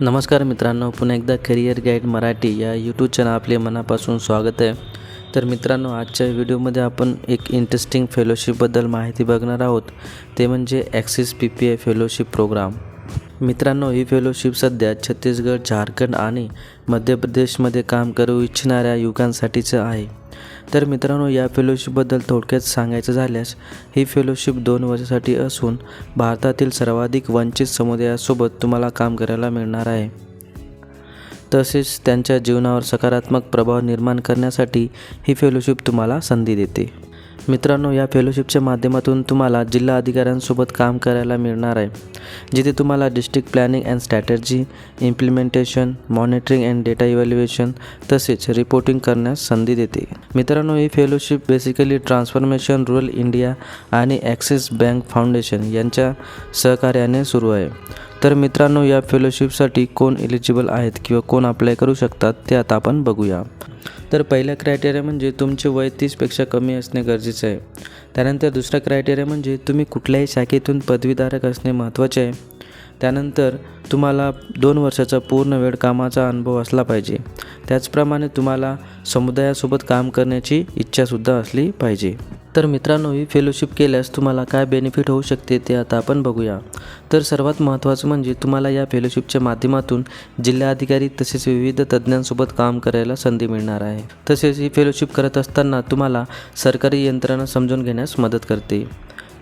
नमस्कार मित्रांनो पुन्हा एकदा करिअर गाईड मराठी या यूट्यूब चॅनल आपले मनापासून स्वागत आहे. तर मित्रांनो आजच्या व्हिडिओमध्ये आपण एक इंटरेस्टिंग फेलोशिपबद्दल माहिती बघणार आहोत. ते म्हणजे Axis P P I fellowship program मित्रांनो ही फेलोशिप सध्या छत्तीसगड झारखंड आणि मध्य प्रदेशमध्ये काम करू इच्छिणाऱ्या युवकांसाठीचं आहे. तर मित्रांनो या फेलोशिपबद्दल थोडक्यात सांगायचं झाल्यास ही फेलोशिप दोन वर्षासाठी असून भारतातील सर्वाधिक वंचित समुदायासोबत तुम्हाला काम करायला मिळणार आहे. तसेच त्यांच्या जीवनावर सकारात्मक प्रभाव निर्माण करण्यासाठी ही फेलोशिप तुम्हाला संधी देते. मित्रांनो या फेलोशिपच्या माध्यमातून तुम्हाला जिल्हा अधिकाऱ्यांसोबत काम करायला मिळणार आहे. जिथे तुम्हाला district planning and strategy implementation monitoring and data evaluation तसेच रिपोर्टिंग करण्यास संधी देते. मित्रांनो ही fellowship basically transformation rural India आणि ॲक्सिस बँक फाउंडेशन यांच्या सहकार्याने सुरू आहे. तर मित्रांनो या फेलोशिपसाठी कोण एलिजिबल आहेत किंवा कोण अप्लाय करू शकतात ते आता आपण बघूया. तर पहिला क्रायटेरिया म्हणजे तुमचे वय तीसपेक्षा कमी असणे गरजेचं आहे. त्यानंतर दुसरा क्रायटेरिया म्हणजे तुम्ही कुठल्याही शाखेतून पदवीधारक असणे महत्त्वाचे आहे. त्यानंतर तुम्हाला दोन वर्षाचा पूर्ण वेळ कामाचा अनुभव असला पाहिजे. त्याचप्रमाणे तुम्हाला समुदायासोबत काम करण्याची इच्छासुद्धा असली पाहिजे. तर मित्रांनो ही फेलोशिप केल्यास तुम्हाला काय बेनिफिट होऊ शकते ते आता आपण बघूया. तर सर्वात महत्त्वाचं म्हणजे तुम्हाला या फेलोशिपच्या माध्यमातून जिल्हाधिकारी तसेच विविध तज्ज्ञांसोबत काम करायला संधी मिळणार आहे. तसेच ही फेलोशिप करत असताना तुम्हाला सरकारी यंत्रणा समजून घेण्यास मदत करते.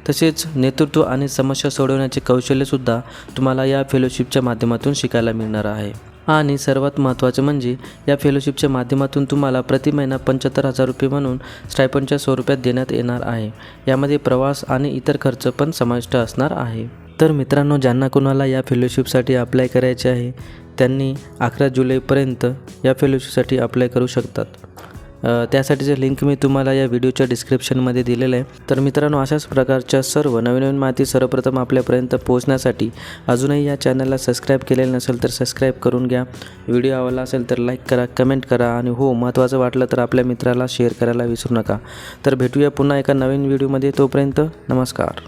तसेच नेतृत्व आणि समस्या सोडवण्याचे कौशल्यसुद्धा तुम्हाला या फेलोशिपच्या माध्यमातून शिकायला मिळणार आहे. आणि सर्वात महत्त्वाचं म्हणजे या फेलोशिपच्या माध्यमातून तुम्हाला प्रति महिना पंच्याहत्तर हजार रुपये म्हणून स्टायपंडच्या स्वरूपात देण्यात येणार आहे. यामध्ये प्रवास आणि इतर खर्च पण समाविष्ट असणार आहे. तर मित्रांनो ज्यांना कोणाला या फेलोशिपसाठी अप्लाय करायचे आहे त्यांनी अकरा जुलैपर्यंत या फेलोशिपसाठी अप्लाय करू शकतात. त्यासाठीचं लिंक मी तुम्हाला या व्हिडिओच्या डिस्क्रिप्शनमध्ये दिलेलं आहे. तर मित्रांनो अशाच प्रकारच्या सर्व नवीन नवीन माहिती सर्वप्रथम आपल्यापर्यंत पोहोचण्यासाठी अजूनही या चॅनलला सबस्क्राईब केलेलं नसेल तर सबस्क्राईब करून घ्या. व्हिडिओ आवडला असेल तर लाईक करा कमेंट करा आणि हो महत्त्वाचं वाटलं तर आपल्या मित्राला शेअर करायला विसरू नका. तर भेटूया पुन्हा एका नवीन व्हिडिओमध्ये तोपर्यंत नमस्कार.